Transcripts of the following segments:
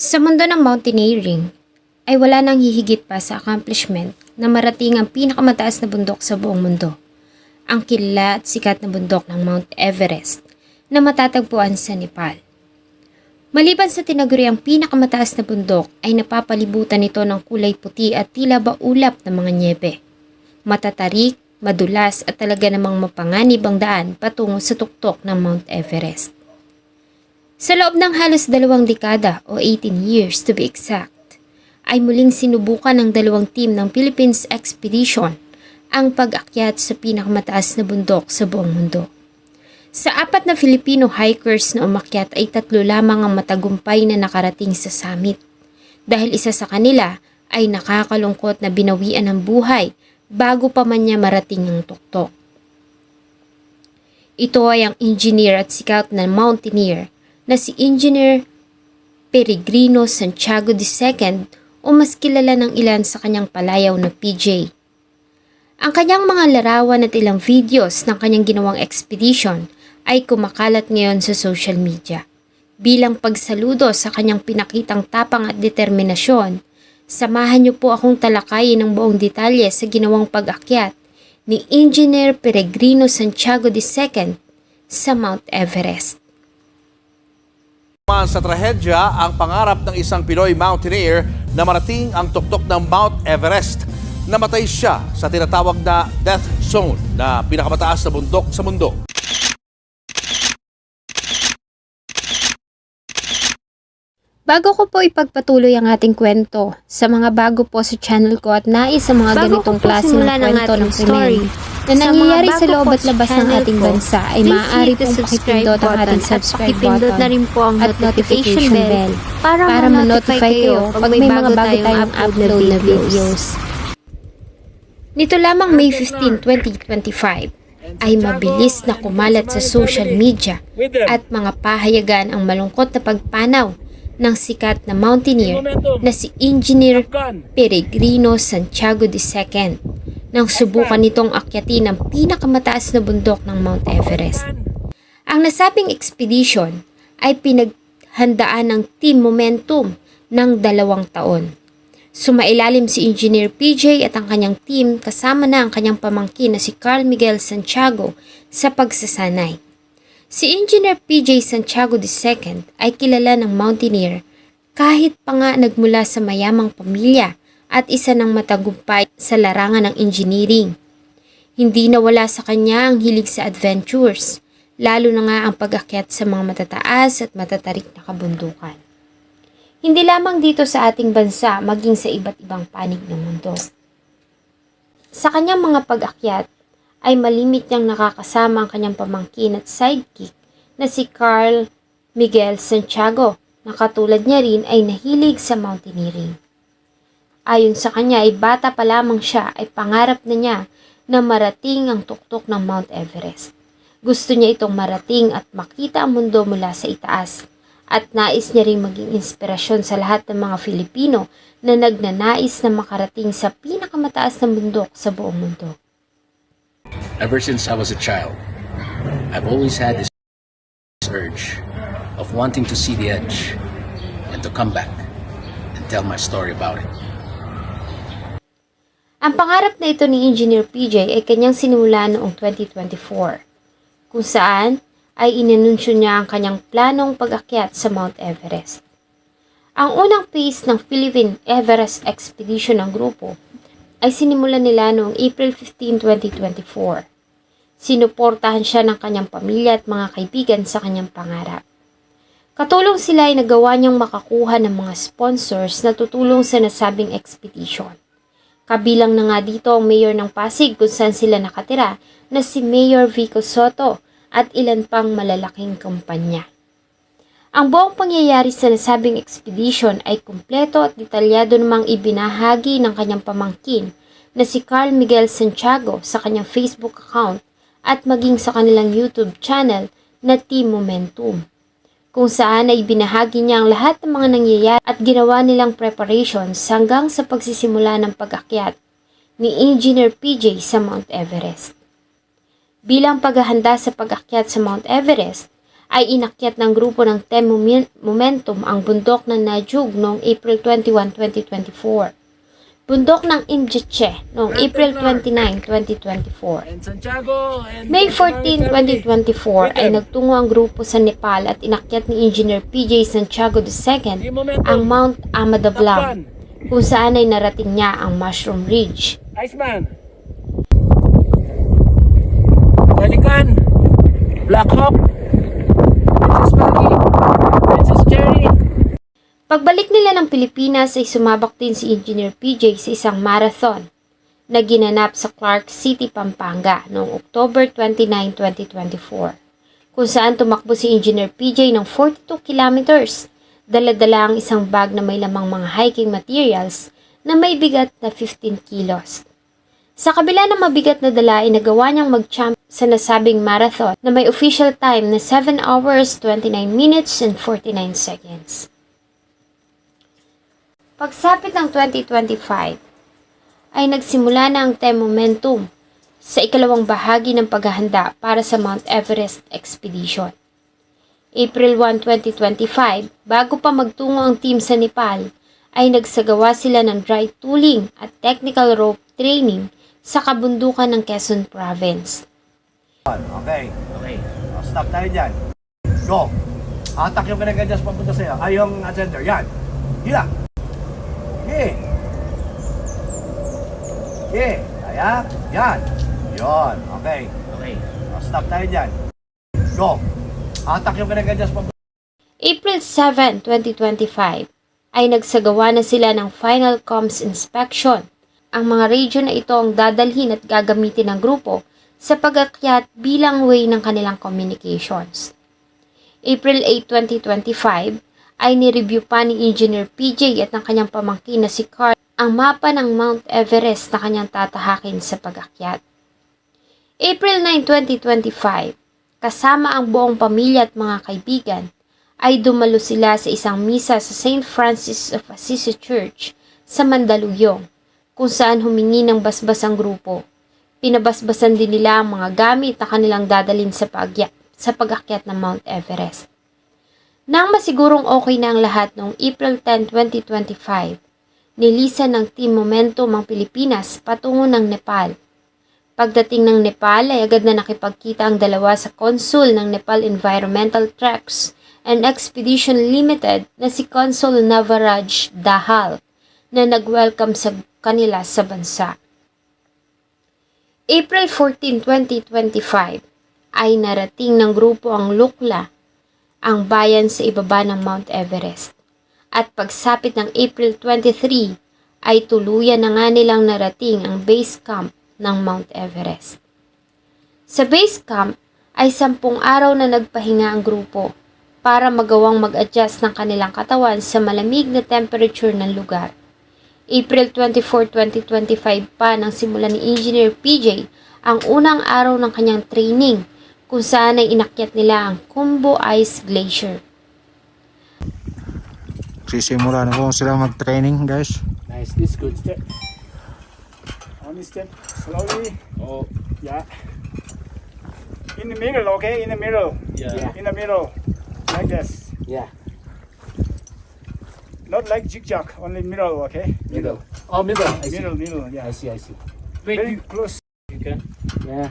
Sa mundo ng mountaineering, ay wala nang hihigit pa sa accomplishment na marating ang pinakamataas na bundok sa buong mundo. Ang kilala at sikat na bundok ng Mount Everest na matatagpuan sa Nepal. Maliban sa tinaguri ang pinakamataas na bundok ay napapalibutan ito ng kulay puti at tila ba ulap ng mga nyebe. Matatarik, madulas at talaga namang mapanganib ang daan patungo sa tuktok ng Mount Everest. Sa loob ng halos dalawang dekada o 18 years to be exact, ay muling sinubukan ng dalawang team ng Philippines Expedition ang pag-akyat sa pinakamataas na bundok sa buong mundo. Sa apat na Filipino hikers na umakyat ay tatlo lamang ang matagumpay na nakarating sa summit. Dahil isa sa kanila ay nakakalungkot na binawian ng buhay bago pa man niya marating ang tuktok. Ito ay ang engineer at scout na mountaineer na si Engineer Peregrino Santiago II o mas kilala ng ilan sa kanyang palayaw na PJ. Ang kanyang mga larawan at ilang videos ng kanyang ginawang expedition ay kumakalat ngayon sa social media. Bilang pagsaludo sa kanyang pinakitang tapang at determinasyon, samahan niyo po akong talakayin ng buong detalye sa ginawang pag-akyat ni Engineer Peregrino Santiago II sa Mount Everest. Man sa trahedya ang pangarap ng isang Pinoy mountaineer na marating ang tuktok ng Mount Everest. Namatay siya sa tinatawag na death zone na pinakamataas na bundok sa mundo. Bago ko po ipagpatuloy ang ating kwento, sa mga bago po sa channel ko at nais sa mga Bago ganitong klase ng kwento ng story, krimen na sa nangyayari sa bago loob at sa labas ng ating bansa ay maaari pong subscribe pakipindot ang ating at subscribe button na rin po ang at notification bell para para ma-notify kayo pag may mga bago tayong upload na videos. Nito lamang May 15, 2025 ay mabilis na kumalat sa social media at mga pahayagan ang malungkot na pagpanaw ng sikat na mountaineer na si Engineer Peregrino Santiago II nang subukan nitong akyatin ang pinakamataas na bundok ng Mount Everest. Ang nasabing expedition ay pinaghandaan ng Team Momentum ng dalawang taon. Sumailalim si Engineer PJ at ang kanyang team kasama na ang kanyang pamangkin na si Carl Miguel Santiago sa pagsasanay. Si Engineer PJ Santiago II ay kilala ng mountaineer kahit pa nga nagmula sa mayamang pamilya at isa ng matagumpay sa larangan ng engineering. Hindi nawala sa kanya ang hilig sa adventures, lalo na nga ang pag-akyat sa mga matataas at matatarik na kabundukan. Hindi lamang dito sa ating bansa, maging sa iba't ibang panig ng mundo. Sa kanyang mga pag-akyat, ay malimit niyang nakakasama ang kanyang pamangkin at sidekick na si Carl Miguel Santiago na katulad niya rin ay nahilig sa mountaineering. Ayon sa kanya ay bata pa lamang siya ay pangarap na niya na marating ang tuktok ng Mount Everest. Gusto niya itong marating at makita ang mundo mula sa itaas at nais niya ring maging inspirasyon sa lahat ng mga Filipino na nagnanais na makarating sa pinakamataas na bundok sa buong mundo. Ever since I was a child, I've always had this urge of wanting to see the edge and to come back and tell my story about it. Ang pangarap na ito ni Engineer PJ ay kanyang sinimulan noong 2024, kung saan ay inanunsyo niya ang kanyang planong pag-akyat sa Mount Everest. Ang unang phase ng Philippine Everest Expedition ng grupo ay sinimulan nila noong April 15, 2024. Sinuportahan siya ng kanyang pamilya at mga kaibigan sa kanyang pangarap. Katulong sila ay nagawa niyang makakuha ng mga sponsors na tutulong sa nasabing expedition. Kabilang na nga dito ang mayor ng Pasig kung saan sila nakatira na si Mayor Vico Soto at ilan pang malalaking kumpanya. Ang buong pangyayari sa nasabing expedition ay kumpleto at detalyado namang ibinahagi ng kanyang pamangkin na si Carl Miguel Santiago sa kanyang Facebook account at maging sa kanilang YouTube channel na Team Momentum kung saan ay binahagi niya ang lahat ng mga nangyayari at ginawa nilang preparations hanggang sa pagsisimula ng pag-akyat ni Engineer PJ sa Mount Everest. Bilang paghahanda sa pag-akyat sa Mount Everest, ay inakyat ng grupo ng Tem Momen- Momentum ang bundok ng Najug noong April 21, 2024. Bundok ng Imjeche noong April 29, 2024. And Santiago and May 14, 2024 ay nagtungo ang grupo sa Nepal at inakyat ni Engineer PJ Santiago II ang Mount Amadablam kung saan ay narating niya ang Mushroom Ridge. Iceman. Balikan. Black Hawk. Pagbalik nila ng Pilipinas ay sumabak din si Engineer PJ sa isang marathon na ginanap sa Clark City, Pampanga noong October 29, 2024 kung saan tumakbo si Engineer PJ ng 42 kilometers. Dala-dala ang isang bag na may lamang mga hiking materials na may bigat na 15 kilos. Sa kabila ng mabigat na dala ay nagawa niyang mag-champ sa nasabing marathon na may official time na 7 hours, 29 minutes, and 49 seconds. Pagsapit ng 2025, ay nagsimula na ang Time Momentum sa ikalawang bahagi ng paghahanda para sa Mount Everest Expedition. April 1, 2025, bago pa magtungo ang team sa Nepal, ay nagsagawa sila ng dry tooling at technical rope training sa kabundukan ng Quezon Province. Okay. Okay. Stop tayo dyan. Go. Atak yung kinaganyan papunta sa'yo. Ay, yung ascender. Yan. Hila. Okay. Okay. Kaya. Yan. Yon. Okay. Okay. O, stop tayo dyan. Go. Atak yung kinaganyan papunta April 7, 2025, ay nagsagawa na sila ng final comms inspection. Ang mga radio na ito ang dadalhin at gagamitin ng grupo sa pag-akyat bilang way ng kanilang communications. April 8, 2025, ay nireview pa ni Engineer PJ at ng kanyang pamangkin na si Carl ang mapa ng Mount Everest na kanyang tatahakin sa pag-akyat. April 9, 2025, kasama ang buong pamilya at mga kaibigan, ay dumalo sila sa isang misa sa St. Francis of Assisi Church sa Mandaluyong, kung saan humingi ng basbas ang grupo. Pinabasbasan din nila ang mga gamit na kanilang dadalhin sa, pagya, sa pag-akyat ng Mount Everest. Nang masigurong okay na ang lahat noong April 10, 2025, nilisan ng Team Momentum ang Pilipinas patungo ng Nepal. Pagdating ng Nepal ay agad na nakipagkita ang dalawa sa konsul ng Nepal Environmental Tracks and Expedition Limited na si Consul Navaraj Dahal na nag-welcome sa kanila sa bansa. April 14, 2025 ay narating ng grupo ang Lukla, ang bayan sa ibaba ng Mount Everest. At pagsapit ng April 23 ay tuluyan na nga nilang narating ang base camp ng Mount Everest. Sa base camp ay sampung araw na nagpahinga ang grupo para magawang mag-adjust ng kanilang katawan sa malamig na temperature ng lugar. April 24, 2025 pa nang simula ni Engineer PJ ang unang araw ng kanyang training kung saan ay inakyat nila ang Kumbo Ice Glacier. Sisimula na po sila mag-training guys. Nice. This good step. Only step slowly. Oh. Yeah. In the middle, okay? In the middle. Yeah. In the middle. Like this. Yeah. Not like zigzag, only middle, okay? Middle. Oh, middle. I see. Middle, middle, yeah. I see. I see. Very close. You can. Yeah.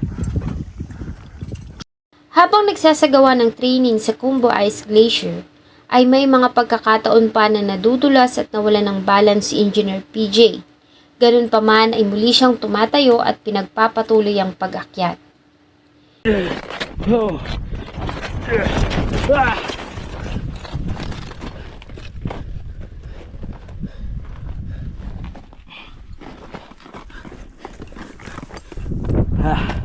Habang nagsasagawa ng training sa Kumbo Ice Glacier, ay may mga pagkakataon pa na nadudulas at nawala ng balance si Engineer PJ. Ganun pa man ay muli siyang tumatayo at pinagpapatuloy ang pag-akyat. Oh. Ah.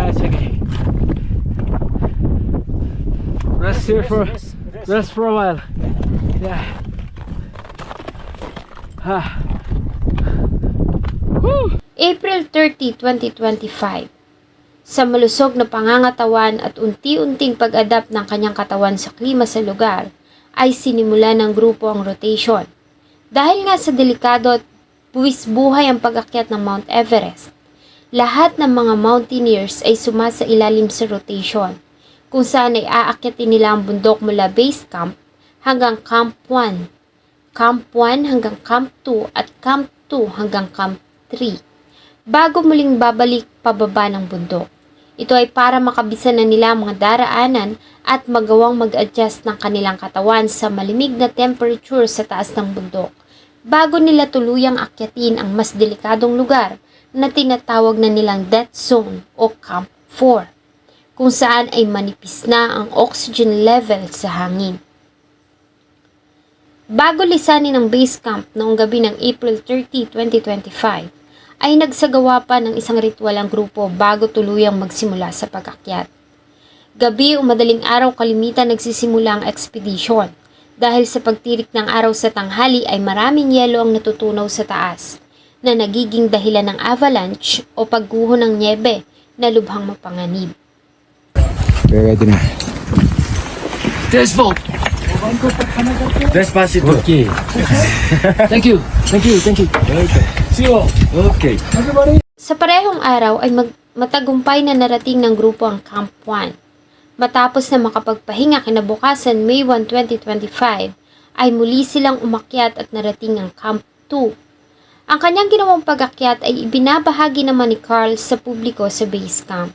Yeah, it's okay. Rest here for rest for a while. Yeah. Ah. April 30, 2025 Sa malusog na pangangatawan at unti-unting pag-adapt ng kanyang katawan sa klima sa lugar, ay sinimula ng grupo ang rotation. Dahil nga sa delikado at buwis buhay ang pag-akyat ng Mount Everest, lahat ng mga mountaineers ay sumasa ilalim sa rotation kung saan ay aakyatin nila ang bundok mula base camp hanggang Camp 1, Camp 1 hanggang Camp 2 at Camp 2 hanggang Camp 3 bago muling babalik pababa ng bundok. Ito ay para makabisan na nila ang mga daraanan at magawang mag-adjust ng kanilang katawan sa malimig na temperature sa taas ng bundok bago nila tuluyang akyatin ang mas delikadong lugar na tinatawag na nilang death zone o Camp 4 kung saan ay manipis na ang oxygen level sa hangin. Bago lisanin ang base camp noong gabi ng April 30, 2025, ay nagsagawa pa ng isang ritual ang grupo bago tuluyang magsimula sa pag-akyat. Gabi o madaling araw kalimitan nagsisimula ang expedition dahil sa pagtirik ng araw sa tanghali ay maraming yelo ang natutunaw sa taas na nagiging dahilan ng avalanche o pagguho ng niebe na lubhang mapanganib. Ready na. Despacito. Okay. thank you. Thank you. Thank you. Okay. See you. Okay. Sa parehong araw ay mag- matagumpay na narating ng grupo ang Camp 1. Matapos na makapagpahinga kinabukasan May 1, 2025, ay muli silang umakyat at narating ang Camp 2. Ang kanyang ginawang pag-akyat ay ibinabahagi naman ni Carl sa publiko sa base camp.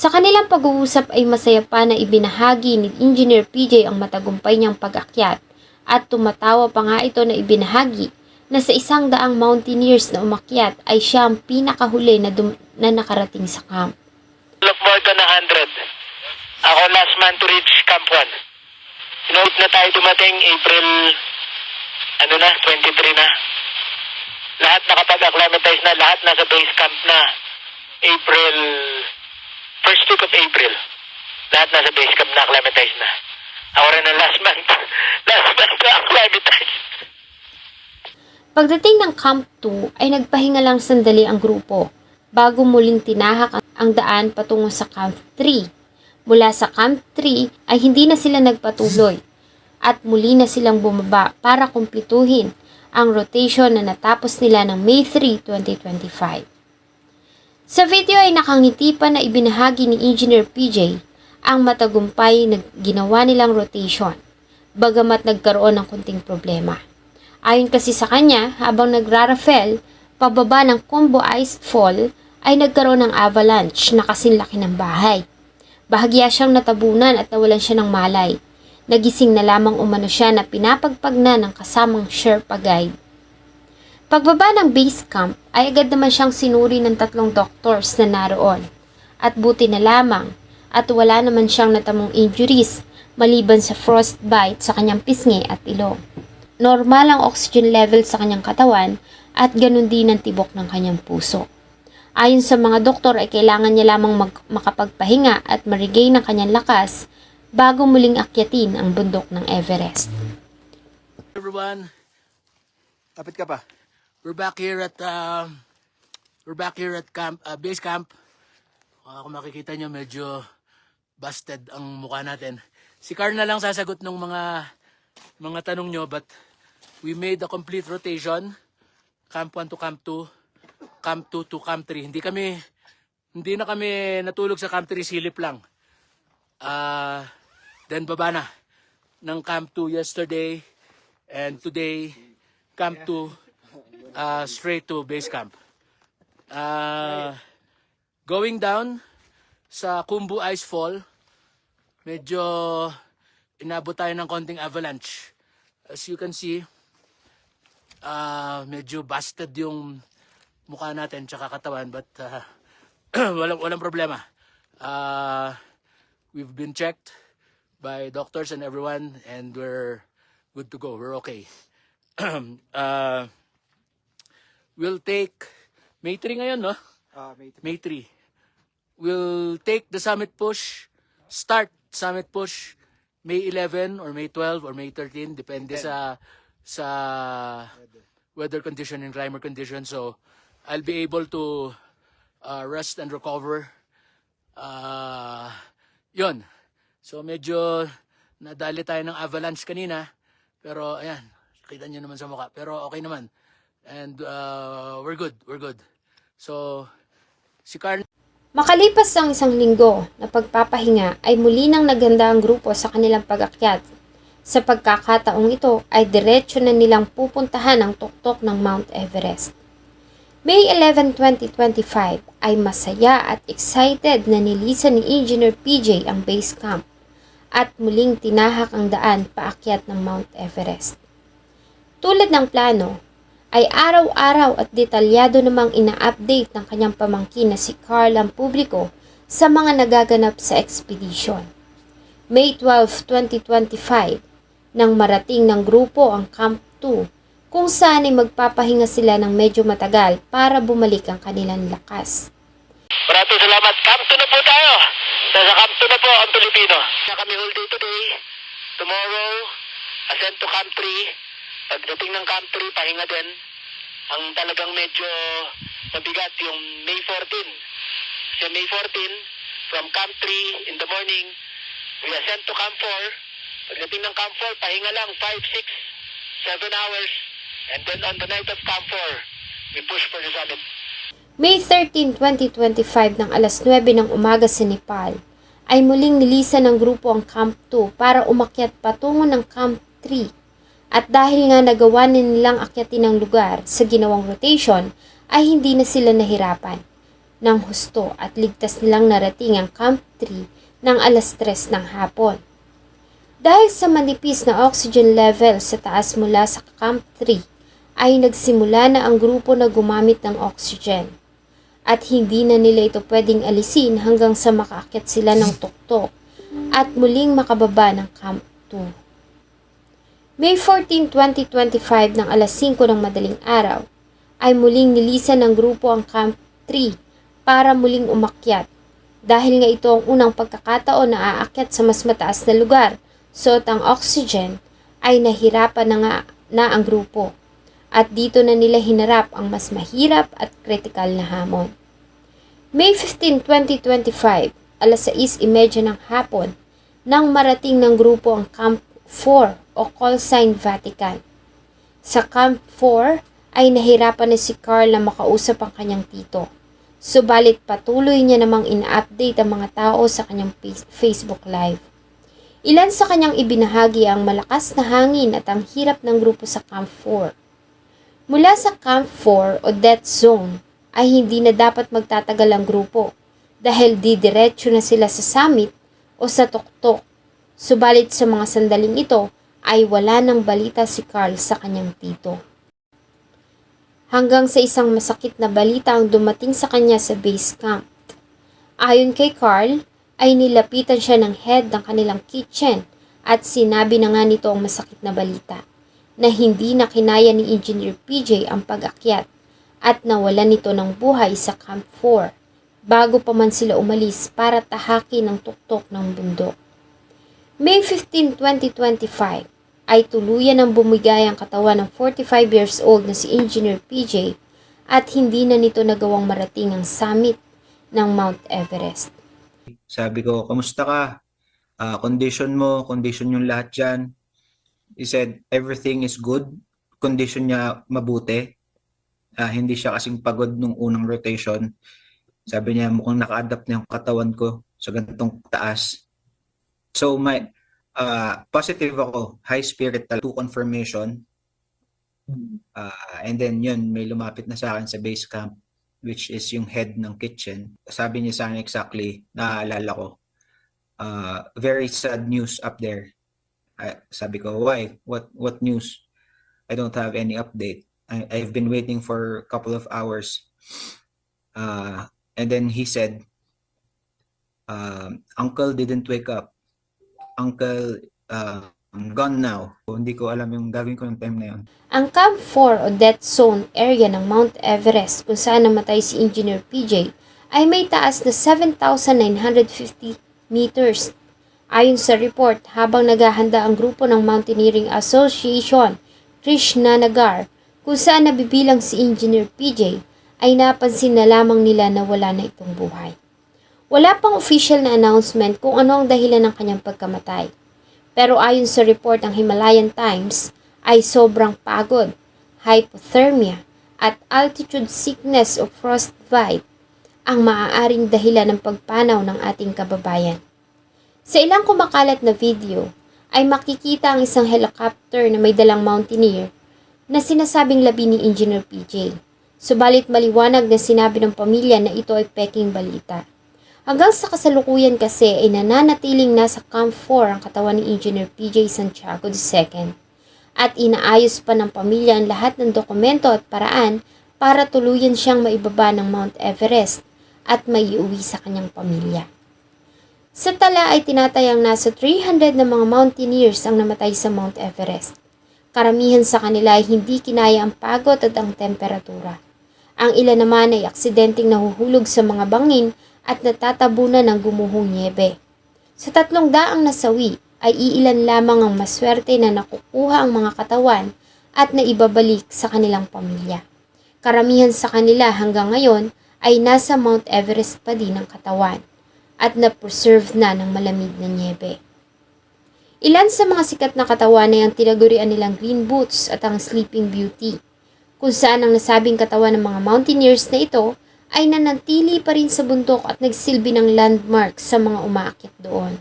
Sa kanilang pag-uusap ay masaya pa na ibinahagi ni Engineer PJ ang matagumpay niyang pag-akyat at tumatawa pa nga ito na ibinahagi na sa isang daang mountaineers na umakyat ay siya ang pinakahuli na, dum- na nakarating sa camp. of more than 100. Ako last man to reach Camp 1. Sinood na tayo dumating April, ano na, 23 na. Lahat nakapag-acclimatize na, lahat nasa base camp na. April, first week of April. Lahat nasa base camp na acclimatize na. Ako rin ang last month. last month na acclimatize. Pagdating ng Camp 2 ay nagpahinga lang sandali ang grupo bago muling tinahak ang- ang daan patungo sa Camp 3. Mula sa Camp 3 ay hindi na sila nagpatuloy at muli na silang bumaba para kumpletuhin ang rotation na natapos nila ng May 3, 2025. Sa video ay nakangiti pa na ibinahagi ni Engineer PJ ang matagumpay na ginawa nilang rotation, bagamat nagkaroon ng kunting problema. Ayon kasi sa kanya, habang nagrarafel, pababa ng Combo Ice Fall, ay nagkaroon ng avalanche na kasinlaki ng bahay. Bahagya siyang natabunan at nawalan siya ng malay. Nagising na lamang umano siya na pinapagpag na ng kasamang Sherpa guide. Pagbaba ng base camp ay agad naman siyang sinuri ng tatlong doctors na naroon. At buti na lamang at wala naman siyang natamong injuries maliban sa frostbite sa kanyang pisngi at ilong. Normal ang oxygen level sa kanyang katawan at ganun din ang tibok ng kanyang puso. Ayon sa mga doktor ay kailangan niya lamang mag- makapagpahinga at ma-regain ang kanyang lakas bago muling akyatin ang bundok ng Everest. Everyone, Kapit ka pa. We're back here at um, we're back here at camp uh, base camp. Uh, kung makikita nyo, medyo busted ang mukha natin. Si Carl na lang sasagot ng mga mga tanong nyo, but we made a complete rotation. Camp 1 to Camp 2, Camp 2 to Camp 3. Hindi kami, hindi na kami natulog sa Camp 3, silip lang. Ah, then baba na ng Camp 2 yesterday and today Camp 2 uh, straight to base camp. Uh, going down sa Kumbu Ice Fall, medyo inabot tayo ng konting avalanche. As you can see, uh, medyo busted yung mukha natin tsaka katawan but uh, walang, walang problema. Uh, we've been checked by doctors and everyone and we're good to go. We're okay. uh, we'll take May 3 ngayon, no? Ah, may May 3. We'll take the summit push, start summit push May 11 or May 12 or May 13 depende sa sa weather condition and climate condition. So I'll be able to uh, rest and recover. Uh, 'Yon. So medyo nadali tayo ng avalanche kanina. Pero ayan, kita niyo naman sa mukha. Pero okay naman. And uh, we're good, we're good. So, si Carl Makalipas ang isang linggo na pagpapahinga ay muli nang naganda ang grupo sa kanilang pag-akyat. Sa pagkakataong ito ay diretsyo na nilang pupuntahan ang tuktok ng Mount Everest. May 11, 2025 ay masaya at excited na nilisan ni Engineer PJ ang base camp at muling tinahak ang daan paakyat ng Mount Everest. Tulad ng plano, ay araw-araw at detalyado namang ina-update ng kanyang pamangkin na si Carl ang publiko sa mga nagaganap sa expedition. May 12, 2025, nang marating ng grupo ang Camp 2 kung saan ay magpapahinga sila ng medyo matagal para bumalik ang kanilang lakas. Maraming salamat. Camp 2 na po tayo. Nasa Camp 2 na po ang Pilipino. Na kami whole day today. Tomorrow, ascend to Camp 3. Pagdating ng 3, pahinga din. Ang talagang medyo mabigat yung May 14. Kasi May 14, from 3 in the morning, we ascend to Camp 4. Pagdating ng Camp 4, pahinga lang 5, 6, 7 hours. And then on the night of Camp 4, we push for the summit. May 13, 2025 ng alas 9 ng umaga sa Nepal, ay muling nilisan ng grupo ang Camp 2 para umakyat patungo ng Camp 3. At dahil nga nagawa na nilang akyatin ang lugar sa ginawang rotation, ay hindi na sila nahirapan. Nang husto at ligtas nilang narating ang Camp 3 ng alas 3 ng hapon. Dahil sa manipis na oxygen level sa taas mula sa Camp 3, ay nagsimula na ang grupo na gumamit ng oxygen at hindi na nila ito pwedeng alisin hanggang sa makaakyat sila ng tuktok at muling makababa ng Camp 2. May 14, 2025 ng alas 5 ng madaling araw ay muling nilisan ng grupo ang Camp 3 para muling umakyat dahil nga ito ang unang pagkakataon na aakyat sa mas mataas na lugar suot ang oxygen ay nahirapan na nga na ang grupo at dito na nila hinarap ang mas mahirap at kritikal na hamon. May 15, 2025, alas 6.30 ng hapon, nang marating ng grupo ang Camp 4 o call sign Vatican. Sa Camp 4 ay nahirapan na si Carl na makausap ang kanyang tito. Subalit patuloy niya namang ina-update ang mga tao sa kanyang face- Facebook Live. Ilan sa kanyang ibinahagi ang malakas na hangin at ang hirap ng grupo sa Camp 4. Mula sa Camp 4 o Death Zone ay hindi na dapat magtatagal ang grupo dahil didiretso na sila sa summit o sa tuktok. Subalit sa mga sandaling ito ay wala nang balita si Carl sa kanyang tito. Hanggang sa isang masakit na balita ang dumating sa kanya sa base camp. Ayon kay Carl, ay nilapitan siya ng head ng kanilang kitchen at sinabi na nga nito ang masakit na balita na hindi na kinaya ni Engineer PJ ang pag-akyat at nawalan nito ng buhay sa Camp 4 bago pa man sila umalis para tahakin ang tuktok ng bundok. May 15, 2025 ay tuluyan ng bumigay ang katawan ng 45 years old na si Engineer PJ at hindi na nito nagawang marating ang summit ng Mount Everest. Sabi ko, kamusta ka? Ah, condition mo, condition yung lahat dyan. He said, everything is good. Condition niya mabuti. Ah, hindi siya kasing pagod nung unang rotation. Sabi niya, mukhang naka-adapt na yung katawan ko sa ganitong taas. So, my, ah, positive ako. High spirit. To confirmation. Ah, and then yun, may lumapit na sa akin sa base camp which is yung head ng kitchen. Sabi niya sa akin exactly, naaalala ko, uh, very sad news up there. I, sabi ko, why? What what news? I don't have any update. I, I've been waiting for a couple of hours. Uh, and then he said, um, Uncle didn't wake up. Uncle uh, gone now. Hindi ko alam yung gagawin ko ng time na yun. Ang Camp 4 o Death Zone area ng Mount Everest kung saan namatay si Engineer PJ ay may taas na 7,950 meters. Ayon sa report, habang naghahanda ang grupo ng Mountaineering Association, Krishna Nagar, kung saan nabibilang si Engineer PJ, ay napansin na lamang nila na wala na itong buhay. Wala pang official na announcement kung ano ang dahilan ng kanyang pagkamatay. Pero ayon sa report ng Himalayan Times, ay sobrang pagod, hypothermia, at altitude sickness o frostbite ang maaaring dahilan ng pagpanaw ng ating kababayan. Sa ilang kumakalat na video ay makikita ang isang helicopter na may dalang mountaineer na sinasabing labi ni Engineer PJ. Subalit maliwanag na sinabi ng pamilya na ito ay peking balita. Hanggang sa kasalukuyan kasi ay nananatiling nasa Camp 4 ang katawan ni Engineer PJ Santiago II at inaayos pa ng pamilya ang lahat ng dokumento at paraan para tuluyan siyang maibaba ng Mount Everest at maiuwi sa kanyang pamilya. Sa tala ay tinatayang nasa 300 na mga mountaineers ang namatay sa Mount Everest. Karamihan sa kanila ay hindi kinaya ang pagod at ang temperatura. Ang ilan naman ay aksidenteng nahuhulog sa mga bangin at natatabunan ng gumuhong niebe. Sa tatlong daang nasawi ay iilan lamang ang maswerte na nakukuha ang mga katawan at naibabalik sa kanilang pamilya. Karamihan sa kanila hanggang ngayon ay nasa Mount Everest pa din ang katawan at na-preserve na ng malamig na niebe. Ilan sa mga sikat na katawan ay ang tinagurian nilang Green Boots at ang Sleeping Beauty, kung saan ang nasabing katawan ng mga mountaineers na ito ay nanatili pa rin sa bundok at nagsilbi ng landmark sa mga umaakyat doon.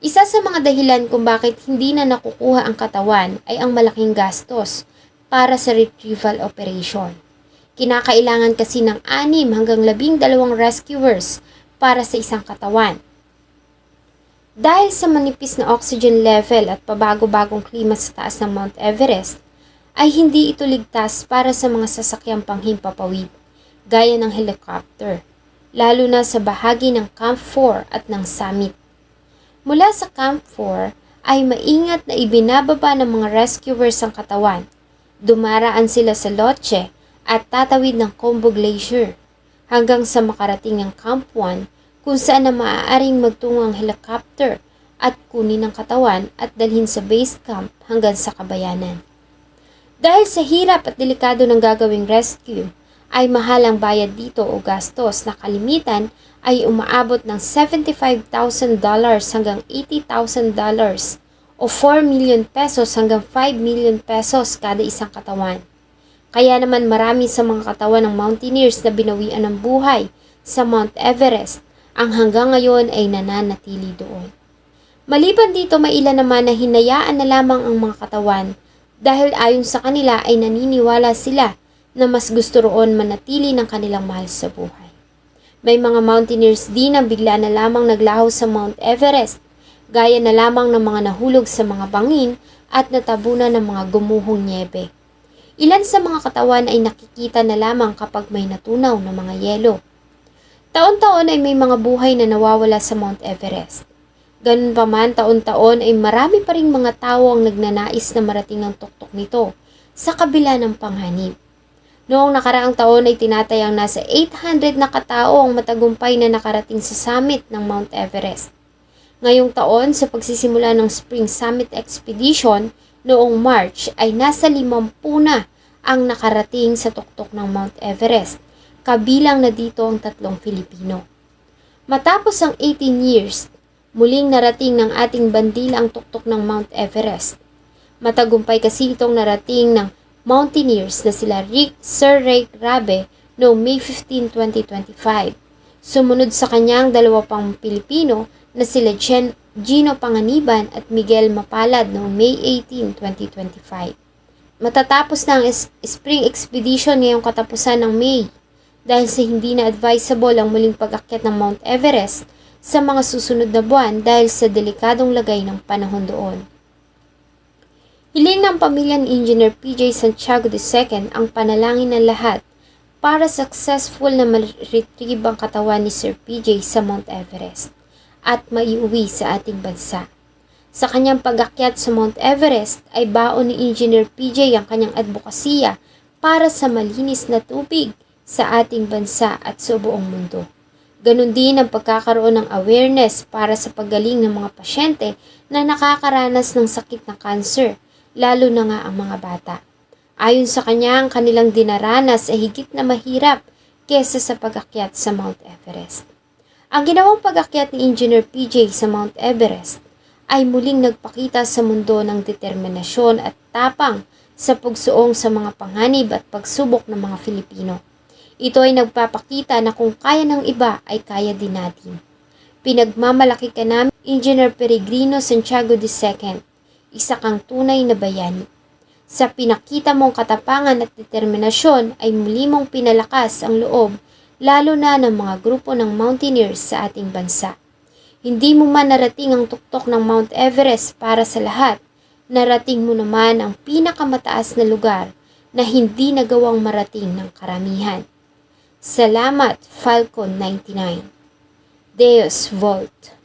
Isa sa mga dahilan kung bakit hindi na nakukuha ang katawan ay ang malaking gastos para sa retrieval operation. Kinakailangan kasi ng anim hanggang labing dalawang rescuers para sa isang katawan. Dahil sa manipis na oxygen level at pabago-bagong klima sa taas ng Mount Everest, ay hindi ito ligtas para sa mga sasakyang panghimpapawid, gaya ng helicopter, lalo na sa bahagi ng Camp 4 at ng summit. Mula sa Camp 4 ay maingat na ibinababa ng mga rescuers ang katawan. Dumaraan sila sa Loche at tatawid ng Combo Glacier hanggang sa makarating ang Camp 1 kung saan na maaaring magtungo ang helicopter at kunin ang katawan at dalhin sa base camp hanggang sa kabayanan. Dahil sa hirap at delikado ng gagawing rescue, ay mahal ang bayad dito o gastos na kalimitan ay umaabot ng $75,000 hanggang $80,000 o 4 million pesos hanggang 5 million pesos kada isang katawan. Kaya naman marami sa mga katawan ng mountaineers na binawian ng buhay sa Mount Everest ang hanggang ngayon ay nananatili doon. Maliban dito, may ilan naman na hinayaan na lamang ang mga katawan dahil ayon sa kanila ay naniniwala sila na mas gusto roon manatili ng kanilang mahal sa buhay. May mga mountaineers din na bigla na lamang naglaho sa Mount Everest, gaya na lamang ng mga nahulog sa mga bangin at natabunan ng mga gumuhong niebe. Ilan sa mga katawan ay nakikita na lamang kapag may natunaw na mga yelo. Taon-taon ay may mga buhay na nawawala sa Mount Everest. Ganun pa man, taon-taon ay marami pa ring mga tao ang nagnanais na marating ang tuktok nito sa kabila ng panghanib. Noong nakaraang taon ay tinatayang nasa 800 na katao ang matagumpay na nakarating sa summit ng Mount Everest. Ngayong taon, sa pagsisimula ng Spring Summit Expedition noong March ay nasa 50 na ang nakarating sa tuktok ng Mount Everest kabilang na dito ang tatlong Filipino. Matapos ang 18 years, muling narating ng ating bandila ang tuktok ng Mount Everest. Matagumpay kasi itong narating ng mountaineers na sila Rick Sir Ray Grabe noong May 15, 2025. Sumunod sa kanyang dalawa pang Pilipino na sila Jen, Gino Panganiban at Miguel Mapalad noong May 18, 2025. Matatapos na ang spring expedition ngayong katapusan ng May dahil sa hindi na advisable ang muling pag-akyat ng Mount Everest sa mga susunod na buwan dahil sa delikadong lagay ng panahon doon. Hiling ng pamilya ni Engineer PJ Santiago II ang panalangin ng lahat para successful na ma-retrieve ang katawan ni Sir PJ sa Mount Everest at maiuwi sa ating bansa. Sa kanyang pag-akyat sa Mount Everest ay baon ni Engineer PJ ang kanyang advokasya para sa malinis na tubig sa ating bansa at sa buong mundo. Ganon din ang pagkakaroon ng awareness para sa paggaling ng mga pasyente na nakakaranas ng sakit na cancer, lalo na nga ang mga bata. Ayon sa kanya, ang kanilang dinaranas ay higit na mahirap kesa sa pag-akyat sa Mount Everest. Ang ginawang pag-akyat ni Engineer PJ sa Mount Everest ay muling nagpakita sa mundo ng determinasyon at tapang sa pagsuong sa mga panganib at pagsubok ng mga Filipino. Ito ay nagpapakita na kung kaya ng iba ay kaya din natin. Pinagmamalaki ka namin, Engineer Peregrino Santiago II, isa kang tunay na bayani. Sa pinakita mong katapangan at determinasyon ay muli mong pinalakas ang loob lalo na ng mga grupo ng mountaineers sa ating bansa. Hindi mo man narating ang tuktok ng Mount Everest para sa lahat, narating mo naman ang pinakamataas na lugar na hindi nagawang marating ng karamihan. Salamat, Falcon 99. Deus Volt.